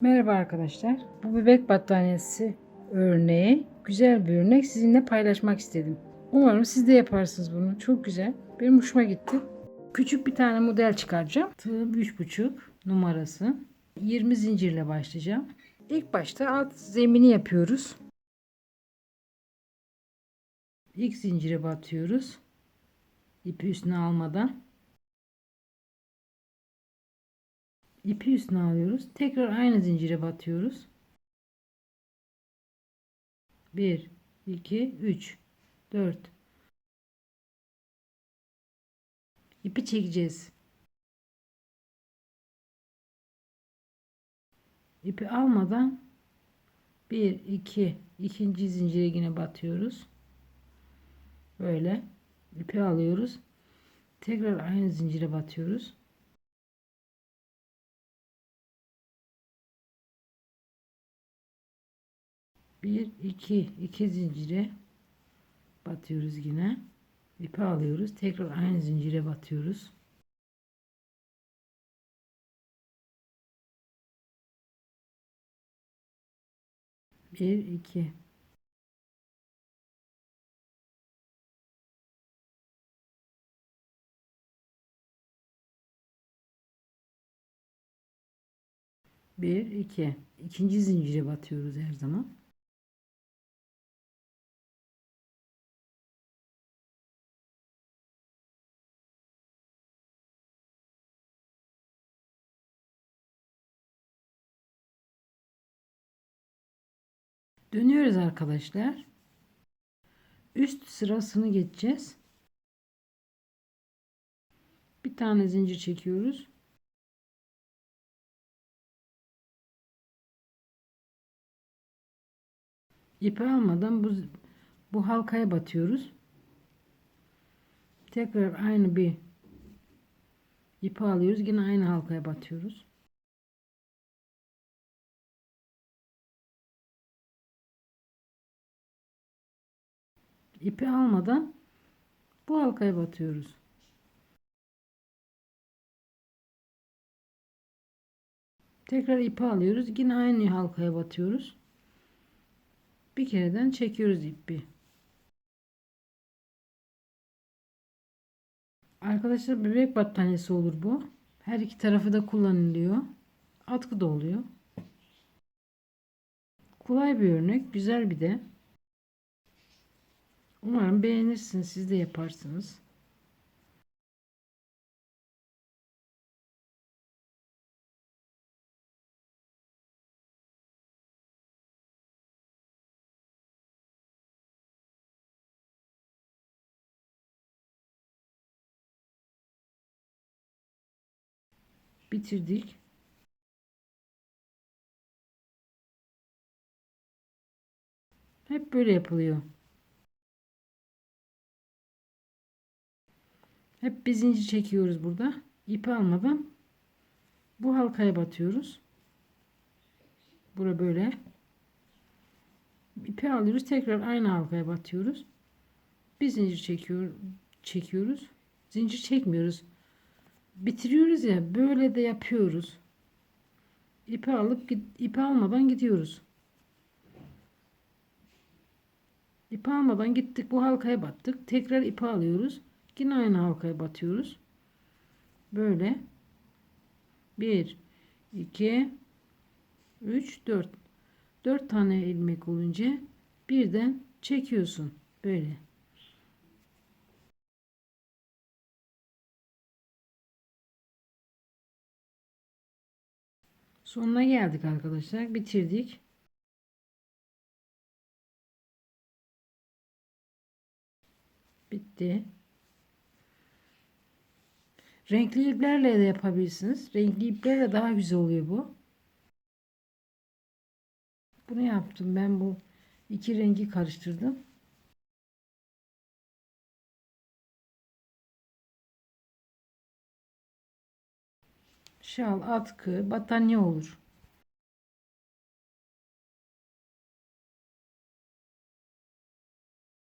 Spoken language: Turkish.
Merhaba arkadaşlar. Bu bebek battaniyesi örneği güzel bir örnek sizinle paylaşmak istedim. Umarım siz de yaparsınız bunu. Çok güzel. Benim hoşuma gitti. Küçük bir tane model çıkaracağım. Tığım 3,5 numarası. 20 zincirle başlayacağım. İlk başta alt zemini yapıyoruz. İlk zincire batıyoruz. İpi üstüne almadan. İpi üstüne alıyoruz. Tekrar aynı zincire batıyoruz. 1 2 3 4 İpi çekeceğiz. İpi almadan 1 2 ikinci zincire yine batıyoruz. Böyle ipi alıyoruz. Tekrar aynı zincire batıyoruz. Bir, iki, iki zincire batıyoruz yine. İpi alıyoruz. Tekrar aynı zincire batıyoruz. Bir, iki. Bir, iki. İkinci zincire batıyoruz her zaman. Dönüyoruz arkadaşlar. Üst sırasını geçeceğiz. Bir tane zincir çekiyoruz. İpi almadan bu bu halkaya batıyoruz. Tekrar aynı bir ipi alıyoruz. Yine aynı halkaya batıyoruz. İpi almadan bu halkaya batıyoruz. Tekrar ipi alıyoruz. Yine aynı halkaya batıyoruz. Bir kereden çekiyoruz ipi. Arkadaşlar bebek battaniyesi olur bu. Her iki tarafı da kullanılıyor. Atkı da oluyor. Kolay bir örnek. Güzel bir de. Umarım beğenirsiniz. Siz de yaparsınız. Bitirdik. Hep böyle yapılıyor. Hep bir zincir çekiyoruz burada. İpi almadan bu halkaya batıyoruz. Bura böyle. İpi alıyoruz. Tekrar aynı halkaya batıyoruz. Bir zincir çekiyor, çekiyoruz. Zincir çekmiyoruz. Bitiriyoruz ya. Böyle de yapıyoruz. İpi alıp ipi almadan gidiyoruz. İpi almadan gittik. Bu halkaya battık. Tekrar ipi alıyoruz. Yine aynı halkaya batıyoruz. Böyle. 1 2 3 4 4 tane ilmek olunca birden çekiyorsun. Böyle. Sonuna geldik arkadaşlar. Bitirdik. Bitti. Renkli iplerle de yapabilirsiniz. Renkli iplerle daha güzel oluyor bu. Bunu yaptım. Ben bu iki rengi karıştırdım. Şal, atkı, battaniye olur.